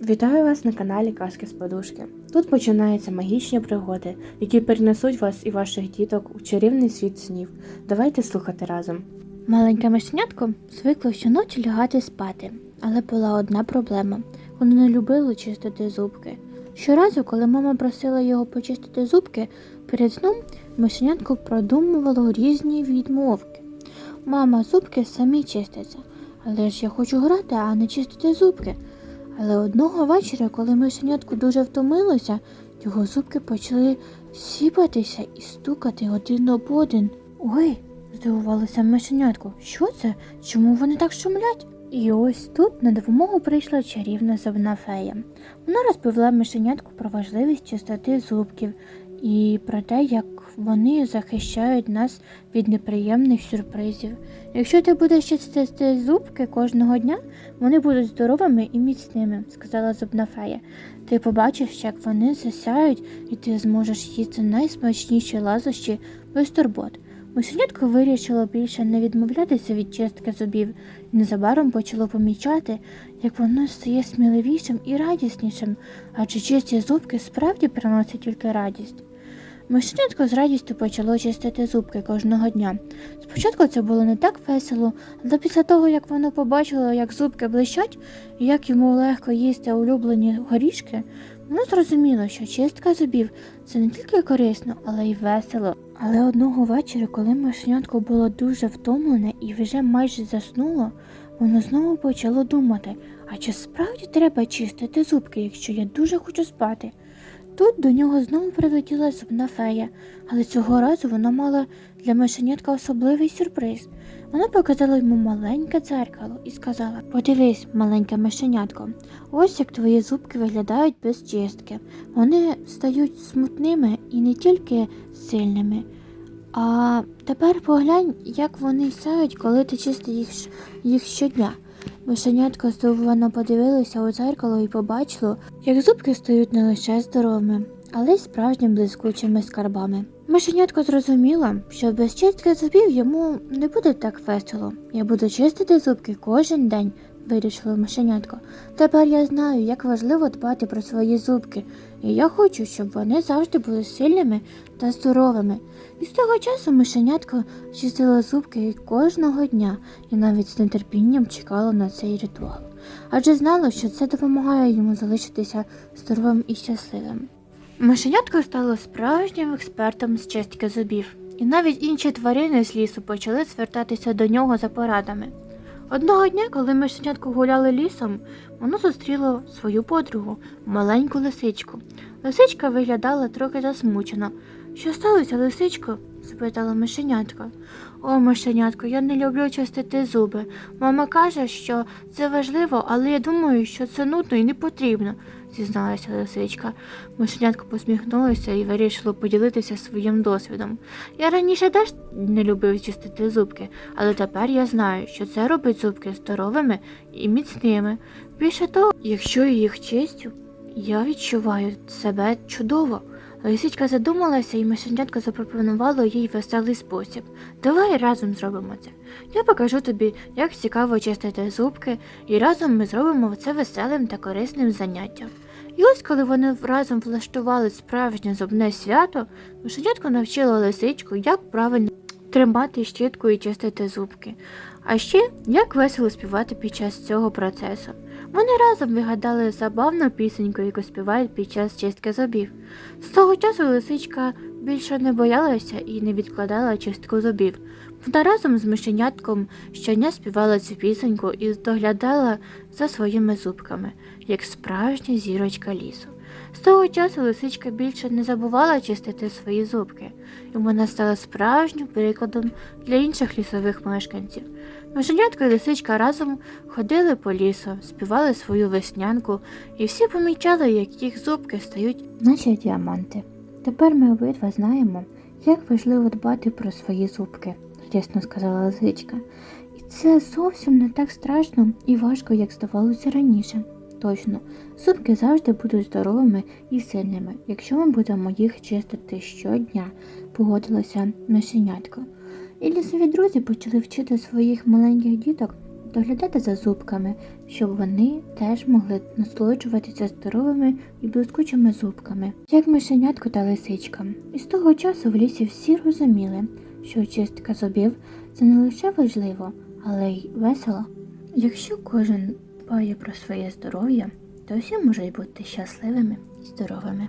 Вітаю вас на каналі Казки з Подушки. Тут починаються магічні пригоди, які перенесуть вас і ваших діток у чарівний світ снів. Давайте слухати разом. Маленьке мишенятко звикло щоночі лягати спати, але була одна проблема. Воно не любило чистити зубки. Щоразу, коли мама просила його почистити зубки, перед сном мишенятко продумувало різні відмовки. Мама, зубки самі чистяться, але ж я хочу грати, а не чистити зубки. Але одного вечора, коли мишенятко дуже втомилося, його зубки почали сіпатися і стукати один об один. Ой, здивувалося мишенятко. Що це? Чому вони так шумлять? І ось тут на допомогу прийшла чарівна зубна фея. Вона розповіла мишенятку про важливість чистоти зубків і про те, як вони захищають нас від неприємних сюрпризів. Якщо ти будеш чистити зубки кожного дня, вони будуть здоровими і міцними, сказала зубна фея. Ти побачиш, як вони засяють, і ти зможеш їсти найсмачніші лазощі без турбот. Мишенятко вирішило більше не відмовлятися від чистки зубів і незабаром почало помічати, як воно стає сміливішим і радіснішим, адже чисті зубки справді приносять тільки радість. Мишенятко з радістю почало чистити зубки кожного дня. Спочатку це було не так весело, але після того, як воно побачило, як зубки блищать і як йому легко їсти улюблені горішки, воно зрозуміло, що чистка зубів це не тільки корисно, але й весело. Але одного вечора, коли мишенятко було дуже втомлене і вже майже заснуло, воно знову почало думати, а чи справді треба чистити зубки, якщо я дуже хочу спати? Тут до нього знову прилетіла зубна фея, але цього разу вона мала для мишенятка особливий сюрприз. Вона показала йому маленьке дзеркало і сказала: Подивись, маленьке мишенятко, ось як твої зубки виглядають без чистки. Вони стають смутними і не тільки сильними. А тепер поглянь, як вони сяють, коли ти чистиш їх, щодня. Мишенятко здивовано подивилося у дзеркало і побачило, як зубки стають не лише здоровими, але й справжніми блискучими скарбами. Мишенятко зрозуміла, що без чистки зубів йому не буде так весело. Я буду чистити зубки кожен день, вирішило мишенятко. Тепер я знаю, як важливо дбати про свої зубки, і я хочу, щоб вони завжди були сильними та здоровими. І з того часу мишенятко чистило зубки кожного дня і навіть з нетерпінням чекало на цей ритуал, адже знало, що це допомагає йому залишитися здоровим і щасливим. Мишенятко стало справжнім експертом з чистки зубів, і навіть інші тварини з лісу почали звертатися до нього за порадами. Одного дня, коли ми мишенятко гуляли лісом, воно зустріло свою подругу, маленьку лисичку. Лисичка виглядала трохи засмучено. Що сталося, лисичко? запитала мишенятка. О, мишенятко, я не люблю чистити зуби. Мама каже, що це важливо, але я думаю, що це нудно і не потрібно, зізналася лисичка. Мишенятко посміхнулося і вирішило поділитися своїм досвідом. Я раніше теж не любив чистити зубки, але тепер я знаю, що це робить зубки здоровими і міцними. Більше того, якщо я їх чистю, я відчуваю себе чудово. Лисичка задумалася, і мишенятко запропонувало їй веселий спосіб. Давай разом зробимо це. Я покажу тобі, як цікаво чистити зубки, і разом ми зробимо це веселим та корисним заняттям. І ось коли вони разом влаштували справжнє зубне свято, мишенятко навчила лисичку, як правильно тримати щітку і чистити зубки. А ще як весело співати під час цього процесу. Вони разом вигадали забавну пісеньку, яку співають під час чистки зубів. З того часу лисичка більше не боялася і не відкладала чистку зубів. Вона разом з мишенятком щодня співала цю пісеньку і доглядала за своїми зубками, як справжня зірочка лісу. З того часу лисичка більше не забувала чистити свої зубки, і вона стала справжнім прикладом для інших лісових мешканців. Мишенятка і лисичка разом ходили по лісу, співали свою веснянку, і всі помічали, як їх зубки стають, наче діаманти. Тепер ми обидва знаємо, як важливо дбати про свої зубки, радісно сказала лисичка. І це зовсім не так страшно і важко, як здавалося раніше. Точно, зубки завжди будуть здоровими і сильними, якщо ми будемо їх чистити щодня, погодилася мишенятко. І лісові друзі почали вчити своїх маленьких діток доглядати за зубками, щоб вони теж могли насолоджуватися здоровими і блискучими зубками, як мишенятко та лисичка. І з того часу в лісі всі розуміли, що чистка зубів це не лише важливо, але й весело. Якщо кожен дбає про своє здоров'я, то всі можуть бути щасливими і здоровими.